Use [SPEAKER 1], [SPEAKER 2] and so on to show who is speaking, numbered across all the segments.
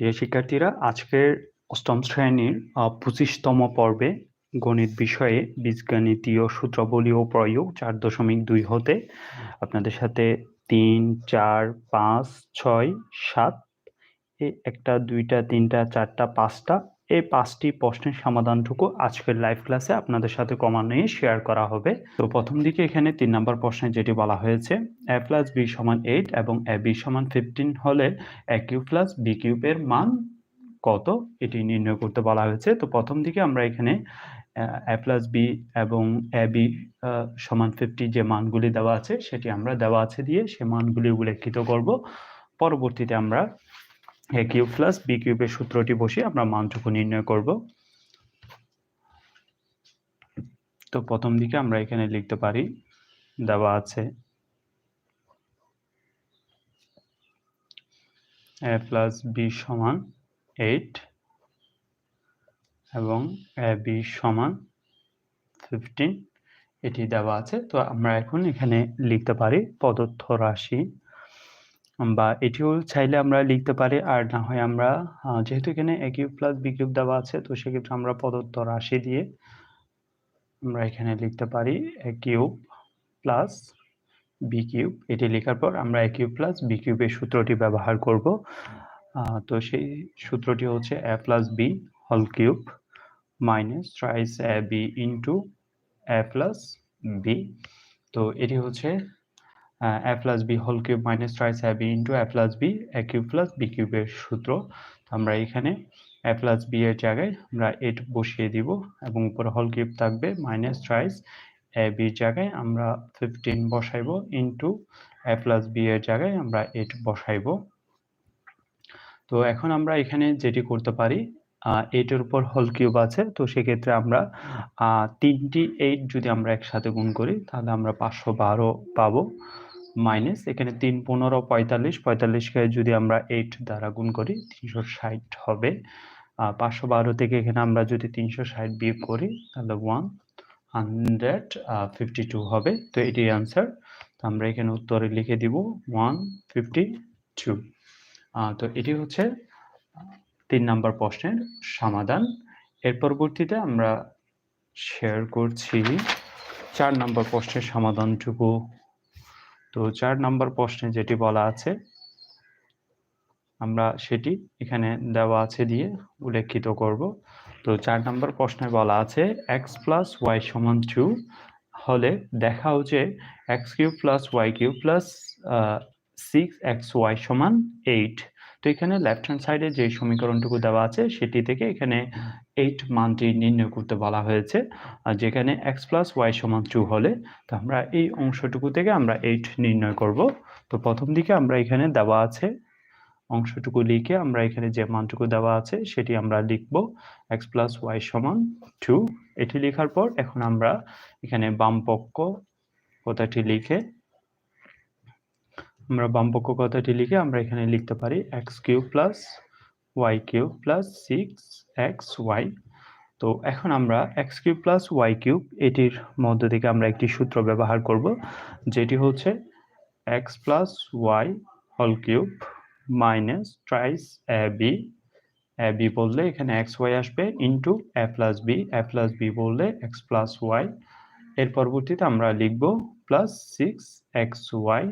[SPEAKER 1] প্রিয় শিক্ষার্থীরা, আজকের অষ্টম শ্রেণির পঁচিশতম পর্বে গণিত বিষয়ে বীজগণিতীয় সূত্রাবলী ও প্রয়োগ চার দশমিক দুই হতে আপনাদের সাথে তিন, চার, পাঁচ, ছয়, সাত একটা, দুইটা, তিনটা, চারটা, পাঁচটা এই পাঁচটি প্রশ্নের সমাধানটুকু আজকের লাইভ ক্লাসে আপনাদের সাথে ক্রমান্বয়ে শেয়ার করা হবে। তো প্রথম দিকে এখানে তিন নম্বর প্রশ্নে যেটি বলা হয়েছে এ প্লাস বি সমান এইট এবং এ বি সমান ফিফটিন হলে এ কিউ প্লাস বি কিউবের মান কত? এটি নির্ণয় করতে বলা হয়েছে। তো প্রথম দিকে আমরা এখানে এ প্লাস বি এবং এ বি সমান ফিফটি যে মানগুলি দেওয়া আছে, সেটি আমরা দেওয়া আছে দিয়ে সে মানগুলি উল্লেখিত করব। পরবর্তীতে আমরা এ কিউব প্লাস, বি কিউবের সূত্রটি বসিয়ে আমরা মানটুকু নির্ণয় করব। তো প্রথম দিকে আমরা এখানে লিখতে পারি, দেওয়া আছে এ প্লাস বি সমান এইট এবং এ বি সমান ফিফটিন এটি দেওয়া আছে। তো আমরা এখন এখানে লিখতে পারি প্রদত্ত রাশি বা এটিও চাইলে আমরা লিখতে পারি, আর না হয় আমরা যেহেতু এখানে A cube plus B cube দেওয়া আছে, তো সেক্ষেত্রে আমরা প্রদত্ত রাশি দিয়ে আমরা এখানে লিখতে পারি A cube plus B cube এটি লেখার পর আমরা এ কিউব প্লাস বি কিউবের সূত্রটি ব্যবহার করব। তো সেই সূত্রটি হচ্ছে A plus B whole cube minus thrice A B into A plus B তো এটি হচ্ছে A plus B whole cube minus thrice A B into A plus B A cube plus B কিউবের সূত্র। আমরা এখানে এ প্লাস বি এর জায়গায় আমরা এইট বসিয়ে দিব এবং উপরে হল কিউব থাকবে মাইনাস ট্রাইস এ বির জায়গায় আমরা ফিফটিন বসাইব ইন্টু এ প্লাস বি এর জায়গায় আমরা এইট বসাইব। তো এখন আমরা এখানে যেটি করতে পারি এইটের উপর হল কিউব আছে, তো সেক্ষেত্রে আমরা তিনটি এইট যদি আমরা একসাথে গুণ করি, তাহলে আমরা পাঁচশো বারো পাবো। মাইনাস এখানে তিন পনেরো পঁয়তাল্লিশ পঁয়তাল্লিশকে যদি আমরা এইট দ্বারা গুণ করি, তিনশো ষাট হবে। পাঁচশো বারো থেকে এখানে আমরা যদি তিনশো ষাট বিয়োগ করি, তাহলে ওয়ান হান্ড্রেড ফিফটি টু হবে। তো এটি অ্যান্সার তো আমরা এখানে উত্তরে লিখে দিব ওয়ান ফিফটি টু তো এটি হচ্ছে তিন নম্বর প্রশ্নের সমাধান। এর পরবর্তীতে আমরা শেয়ার করছি। চার নম্বর প্রশ্নের সমাধানটুকু তো চার নাম্বার প্রশ্নে যেটি বলা আছে, আমরা সেটি এখানে দেওয়া আছে দিয়ে উল্লেখিত করব। তো চার নাম্বার প্রশ্নে বলা আছে এক্স প্লাস ওয়াই সমান টু হলে দেখাও যে X cube plus Y cube plus six X Y সমান এইট তো এখানে লেফট হ্যান্ড সাইডে যে সমীকরণটুকু দেওয়া আছে, সেটি থেকে এখানে এইট মানটি নির্ণয় করতে বলা হয়েছে। আর যেখানে এক্স প্লাস ওয়াই সমান টু হলে, তো আমরা এই অংশটুকু থেকে আমরা এইট নির্ণয় করব। তো প্রথম দিকে আমরা এখানে দেওয়া আছে, অংশটুকু লিখে আমরা এখানে যে মানটুকু দেওয়া আছে, সেটি আমরা লিখব এক্স প্লাস ওয়াই সমান টু এটি লেখার পর এখন আমরা এখানে বাম পক্ষ কথাটি লিখে আমরা বামপক্ষ কথাটি লিখে আমরা এখানে লিখতে পারি X cube plus Y cube plus six X Y তো এখন আমরা X cube plus Y cube এটির মধ্য থেকে আমরা একটি সূত্র ব্যবহার করব, যেটি হচ্ছে X plus Y whole cube minus thrice A B A B বললে এখানে এক্স ওয়াই আসবে into A plus B A plus B বললে এক্স প্লাস ওয়াই এর পরবর্তীতে আমরা লিখব প্লাস সিক্স এক্স ওয়াই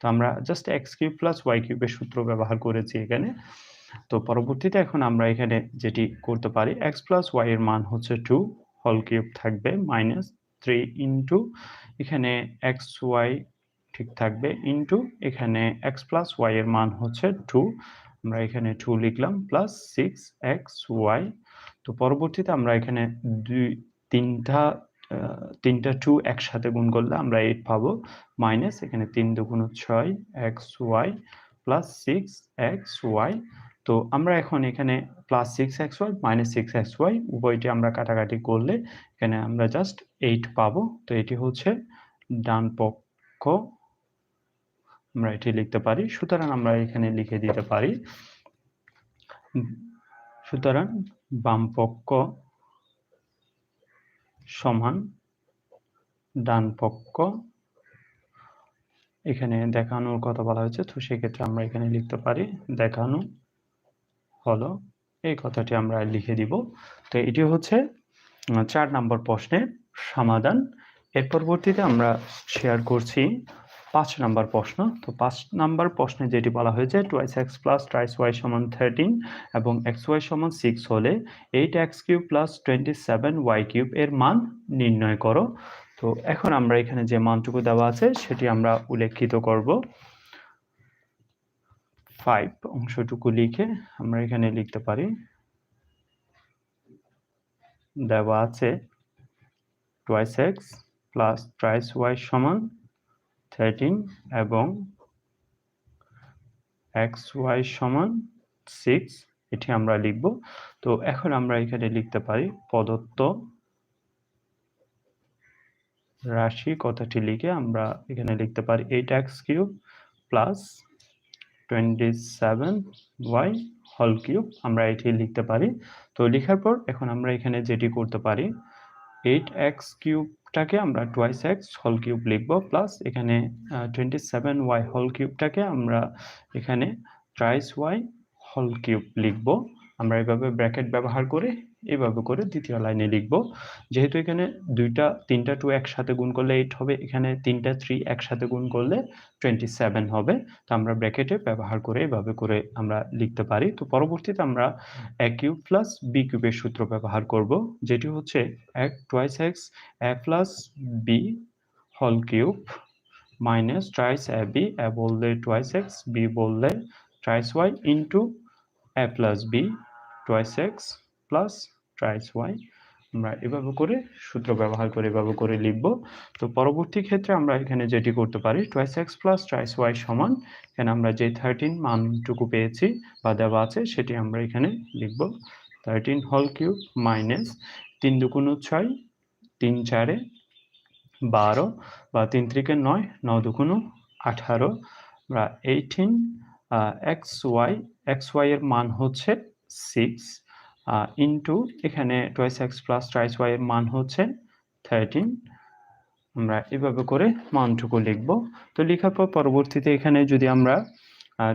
[SPEAKER 1] তো আমরা just X cube plus Y কিউবের সূত্র ব্যবহার করেছি এখানে। তো পরবর্তীতে এখন আমরা এখানে যেটি করতে পারি এক্স প্লাস ওয়াই এর মান হচ্ছে টু হল কিউব থাকবে মাইনাস থ্রি ইন্টু এখানে এক্স ওয়াই ঠিক থাকবে ইন্টু এখানে এক্স প্লাস ওয়াই এর মান হচ্ছে টু আমরা এখানে টু লিখলাম প্লাস সিক্স এক্স ওয়াই তো পরবর্তীতে আমরা এখানে দুই, তিনটা তিনটা টু একসাথে গুণ করলে আমরা এইট পাবো। মাইনাস এখানে তিন দুগুণ ছয় X Y plus six X Y তো আমরা এখন এখানে plus six X Y minus six X Y উভয়টি আমরা কাটাকাটি করলে এখানে আমরা জাস্ট এইট পাবো। তো এটি হচ্ছে ডান পক্ষ। আমরা এটি লিখতে পারি। সুতরাং আমরা এখানে লিখে দিতে পারি। সুতরাং বাম পক্ষ সমান ডান পক্ষ। এখানে দেখানোর কথা বলা হয়েছে, তো সেক্ষেত্রে আমরা এখানে লিখতে পারি, দেখানো হলো। এই কথাটি আমরা লিখে দিব। তো এটি হচ্ছে চার নম্বর প্রশ্নের সমাধান। এর পরবর্তীতে আমরা শেয়ার করছি পাঁচ নাম্বার প্রশ্ন। তো পাঁচ নাম্বার প্রশ্নে যেটি বলা হয়েছে twice X plus thrice Y সমান থার্টিন এবং এক্স ওয়াই সমান সিক্স হলে eight X cube plus twenty seven Y cube এর মান নির্ণয় করো। তো এখন আমরা এখানে যে মানটুকু দেওয়া আছে, সেটি আমরা উল্লেখিত করব। ফাইভ অংশটুকু লিখে আমরা এখানে লিখতে পারি। দেওয়া আছে twice X plus thrice Y সমান থার্টিন এবং এক্স ওয়াই সমান সিক্স এটি আমরা লিখব। তো এখন আমরা এখানে লিখতে পারি প্রদত্ত রাশি কথাটি লিখে আমরা এখানে লিখতে পারি eight X cube plus twenty seven Y whole cube আমরা এটি লিখতে পারি। তো লেখার পর এখন আমরা এখানে যেটি করতে পারি এইট এক্স কিউবটাকে আমরা টোয়াইস এক্স হল কিউব লিখব প্লাস এখানে টোয়েন্টি সেভেন ওয়াই হল কিউবটাকে আমরা এখানে ট্রাইস ওয়াই হল কিউব লিখব। আমরা এভাবে ব্র্যাকেট ব্যবহার করে এভাবে করে দ্বিতীয় লাইনে লিখব। যেহেতু এখানে দুইটা, তিনটা টু একসাথে গুণ করলে এইট হবে, এখানে তিনটা থ্রি একসাথে গুণ করলে টোয়েন্টি সেভেন হবে। তো আমরা ব্র্যাকেটে ব্যবহার করে এভাবে করে আমরা লিখতে পারি। তো পরবর্তীতে আমরা এ কিউব প্লাস বি কিউবের সূত্র ব্যবহার করব, যেটি হচ্ছে এক twice X A plus B whole cube minus thrice A B A বললে টুয়াইস এক্স বি বললে thrice Y into A plus B twice X plus thrice Y আমরা এভাবে করে সূত্র ব্যবহার করে এভাবে করে লিখব। তো পরবর্তী ক্ষেত্রে আমরা এখানে যেটি করতে পারি twice X plus thrice Y সমান, এখানে আমরা যে থার্টিন মানটুকু পেয়েছি বা দেওয়া আছে, সেটি আমরা এখানে লিখব। থার্টিন হল কিউব মাইনাস তিন দুগুণ ছয়, তিন চারে বারো বা তিন ত্রিকে নয়, ন দুগুণ আঠারো। আমরা eighteen X Y X Y এর মান হচ্ছে সিক্স ইন্টু এখানে twice X plus thrice Y এর মান হচ্ছে থার্টিন আমরা এভাবে করে মানটুকু লিখব। তো লেখার পর পরবর্তীতে এখানে যদি আমরা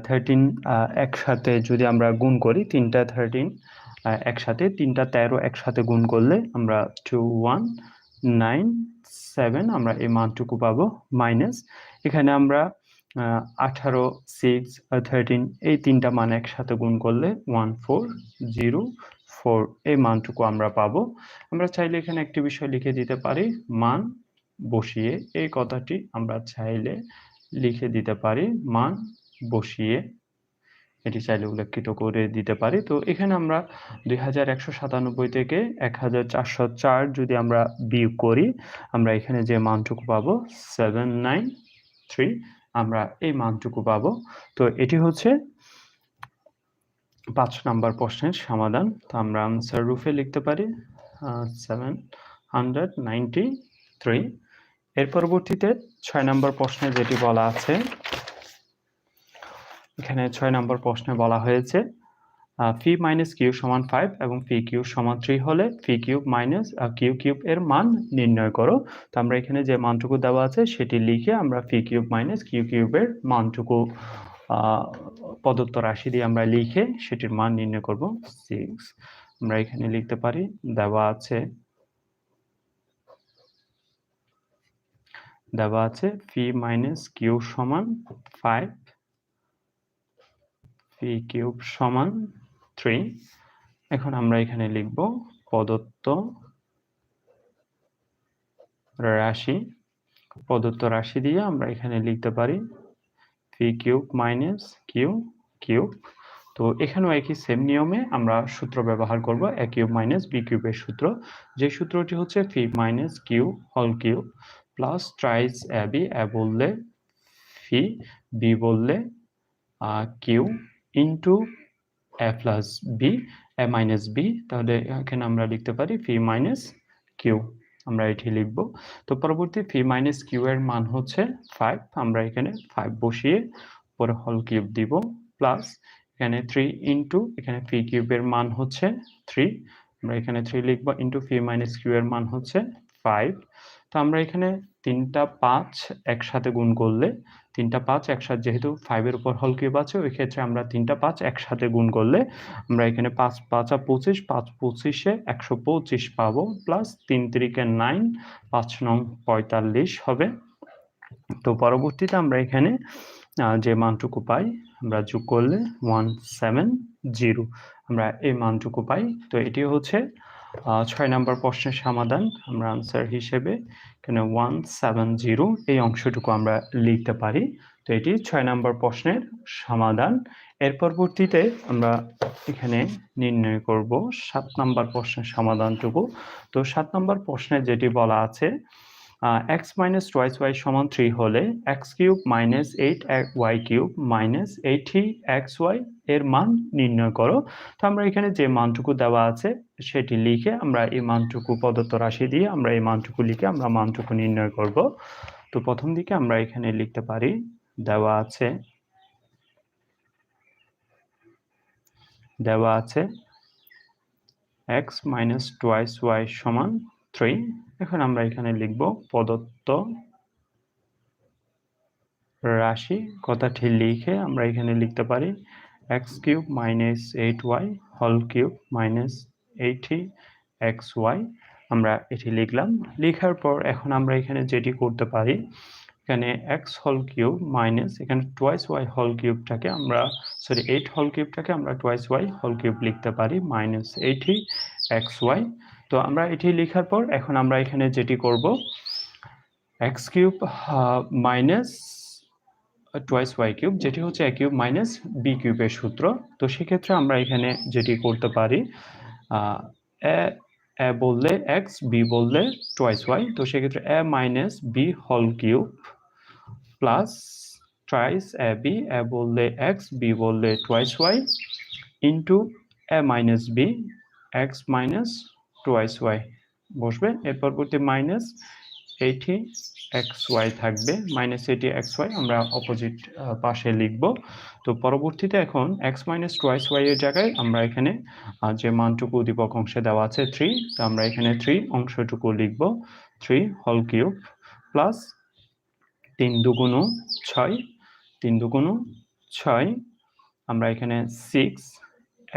[SPEAKER 1] থার্টিন একসাথে যদি আমরা গুণ করি, তিনটা থার্টিন একসাথে, তিনটা তেরো একসাথে গুণ করলে আমরা টু ওয়ান নাইন সেভেন আমরা এই মানটুকু পাবো মাইনাস এখানে আমরা আঠারো সিক্স থার্টিন এই তিনটা মান একসাথে গুণ করলে ওয়ান ফোর জিরো ফোর এই মানটুকু আমরা পাবো। আমরা চাইলে এখানে একটি বিষয় লিখে দিতে পারি। মান বসিয়ে এই কথাটি আমরা চাইলে লিখে দিতে পারি। মান বসিয়ে এটি চাইলে উল্লেখিত করে দিতে পারি। তো এখানে আমরা দুই হাজার একশো সাতানব্বই থেকে এক হাজার চারশো চার যদি আমরা বিয়োগ করি, আমরা এখানে যে মানটুকু পাবো সেভেন আমরা এই মানটুকু পাবো। তো এটি হচ্ছে পাঁচ নাম্বার প্রশ্নের সমাধান। তো আমরা আনসার রুফে লিখতে পারি সেভেন হান্ড্রেড নাইনটি থ্রি এর পরবর্তীতে ছয় নম্বর প্রশ্নে যেটি বলা আছে, এখানে ছয় নম্বর প্রশ্নে বলা হয়েছে ফি মাইনাস কিউ সমান ফাইভ এবং ফি কিউ সমান থ্রি হলে P cube minus Q cube এর মান নির্ণয় করো। তো আমরা এখানে যে মানটুকু দেওয়া আছে সেটি লিখে আমরা ফি কিউব মাইনাস কিউ কিউবের মানটুকু প্রদত্ত রাশি দিয়ে আমরা লিখে সেটির মান নির্ণয় করব সিক্স আমরা এখানে লিখতে পারি, দেওয়া আছে দেওয়া আছে ফি মাইনাস কিউ সমান ফাইভ ফি কিউব সমান থ্রি এখন আমরা এখানে লিখব প্রদত্ত রাশি। প্রদত্ত রাশি দিয়ে আমরা এখানে লিখতে পারি P cube minus Q cube. তো এখানেও একই সেম নিয়মে আমরা সূত্র ব্যবহার করব এ কিউব মাইনাস বি কিউবের সূত্র। যে সূত্রটি হচ্ছে P minus Q whole cube plus thrice A B A বললে ফি বি বললে Q into A plus B A minus B তাহলে এখানে আমরা লিখতে পারি ফি মাইনাস কিউ। আমরা এটি লিখব। তো পরবর্তী ফি মাইনাস কিউ এর মান হচ্ছে ফাইভ আমরা এখানে ফাইভ বসিয়ে পরে হল কিউব দিব প্লাস এখানে থ্রি ইন্টু এখানে ফি কিউবের মান হচ্ছে থ্রি আমরা এখানে থ্রি লিখব ইন্টু ফি মাইনাস কিউ এর মান হচ্ছে ফাইভ তো আমরা এখানে তিনটা পাঁচ একসাথে গুণ করলে তিনটা পাঁচ একসাথে, যেহেতু ফাইভের উপর হল কিউব আছে, ওই ক্ষেত্রে আমরা তিনটা পাঁচ একসাথে গুণ করলে আমরা এখানে পাঁচ, পাঁচা পঁচিশ, পাঁচ পঁচিশে একশো পঁচিশ পাবো প্লাস তিন তিরিকে নাইন পাঁচ নং পঁয়তাল্লিশ হবে। তো পরবর্তীতে আমরা এখানে যে মানটুকু পাই, আমরা যোগ করলে ওয়ান সেভেন জিরো আমরা এই মানটুকু পাই। তো এটি হচ্ছে ছয় নম্বর প্রশ্নের সমাধান আমরা আনসার হিসেবে এখানে ওয়ান সেভেন জিরো এই অংশটুকু আমরা লিখতে পারি। তো এটি ছয় নম্বর প্রশ্নের সমাধান। এর পরবর্তীতে আমরা এখানে নির্ণয় করব সাত নম্বর প্রশ্নের সমাধানটুকু। তো সাত নম্বর প্রশ্নে যেটি বলা আছে এক্স মাইনাস টোয়াইস ওয়াই সমান থ্রি হলে X cube minus eight Y cube minus eighty X Y এর মান নির্ণয় করো। তো আমরা এখানে যে মানটুকু দেওয়া আছে সেটি লিখে আমরা এই মানটুকু প্রদত্ত রাশি দিয়ে আমরা এই মানটুকু লিখে আমরা মানটুকু নির্ণয় করব। তো প্রথম দিকে আমরা এখানে লিখতে পারি, দেওয়া আছে দেওয়া আছে এক্স মাইনাস টোয়াইস ওয়াই সমান থ্রি এখন আমরা এখানে লিখব প্রদত্ত রাশি, কথাটি লিখে আমরা এখানে লিখতে পারি X cube minus eight Y whole cube minus eighty X Y আমরা এটি লিখলাম, লেখার পর এখন আমরা এখানে যেটি করতে পারি, এখানে এক্স হল কিউব মাইনাস এখানে টোয়াইস ওয়াই হল কিউবটাকে আমরা সরি এইট হল কিউবটাকে আমরা টোয়াইস ওয়াই হল কিউব লিখতে পারি মাইনাস এইটি এক্স ওয়াই তো আমরা এটি লেখার পর এখন আমরা এখানে যেটি করব X cube minus twice Y cube যেটি হচ্ছে এ কিউব মাইনাস বি কিউবের সূত্র। তো সেক্ষেত্রে আমরা এখানে যেটি করতে পারি এ বললে এক্স বি বললে টোয়াইস ওয়াই তো সেক্ষেত্রে A minus B whole cube plus thrice A B A বললে এক্স বি বললে twice Y into A minus B X minus twice Y বসবে। এর পরবর্তী মাইনাস এইটি এক্স ওয়াই থাকবে। মাইনাস এইটি এক্স ওয়াই আমরা opposite পাশে লিখব। তো পরবর্তীতে এখন এক্স মাইনাস টোয়াইস ওয়াই এর জায়গায় আমরা এখানে যে মানটুকু উদ্দীপক অংশে দেওয়া আছে থ্রি তো আমরা এখানে থ্রি অংশটুকু লিখব। থ্রি হল কিউব প্লাস তিন দুগুণ ছয়, তিন দুগুণ ছয়, আমরা এখানে সিক্স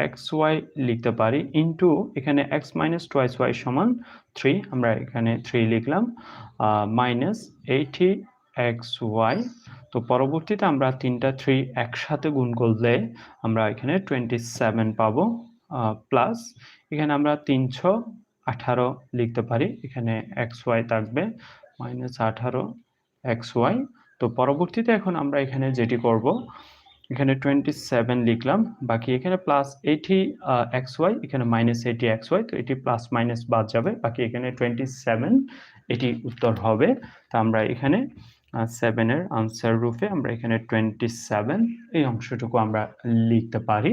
[SPEAKER 1] এক্স ওয়াই লিখতে পারি ইন্টু এখানে এক্স মাইনাস টোয়াইস ওয়াই সমান থ্রি আমরা এখানে থ্রি লিখলাম মাইনাস এইটি এক্স ওয়াই তো পরবর্তীতে আমরা তিনটা থ্রি একসাথে গুণ করলে আমরা এখানে টোয়েন্টি সেভেন পাবো প্লাস এখানে আমরা তিনশো আঠারো লিখতে পারি, এখানে এক্স ওয়াই থাকবে মাইনাস আঠারো এক্স ওয়াই তো পরবর্তীতে এখন আমরা এখানে যেটি করব এখানে টোয়েন্টি সেভেন লিখলাম, বাকি এখানে প্লাস এইটি এক্স ওয়াই এখানে মাইনাস এইটি এক্স ওয়াই তো এটি প্লাস মাইনাস বাদ যাবে, বাকি এখানে টোয়েন্টি সেভেন এটি উত্তর হবে। তো আমরা এখানে সেভেনের আনসার রূপে আমরা এখানে টোয়েন্টি সেভেন এই অংশটুকু আমরা লিখতে পারি,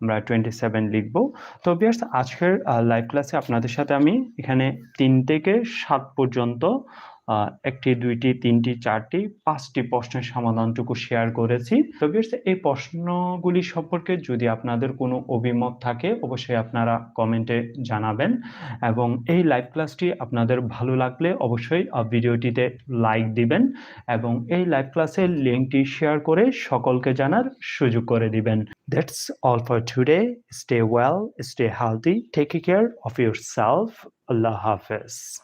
[SPEAKER 1] আমরা টোয়েন্টি সেভেন লিখব। তো বিয়ার্স আজকের লাইভ ক্লাসে আপনাদের সাথে আমি এখানে তিন থেকে সাত পর্যন্ত একটি, দুইটি, তিনটি, চারটি, পাঁচটি প্রশ্নের সমাধানটুকু শেয়ার করেছি। তো এই প্রশ্নগুলি সম্পর্কে যদি আপনাদের কোনো অভিমত থাকে, অবশ্যই আপনারা কমেন্টে জানাবেন এবং এই লাইভ ক্লাসটি আপনাদের ভালো লাগলে অবশ্যই ভিডিওটিতে লাইক দিবেন এবং এই লাইভ ক্লাসের লিঙ্কটি শেয়ার করে সকলকে জানার সুযোগ করে দিবেন। That's all for today stay well stay healthy take care of yourself আল্লাহ হাফেজ।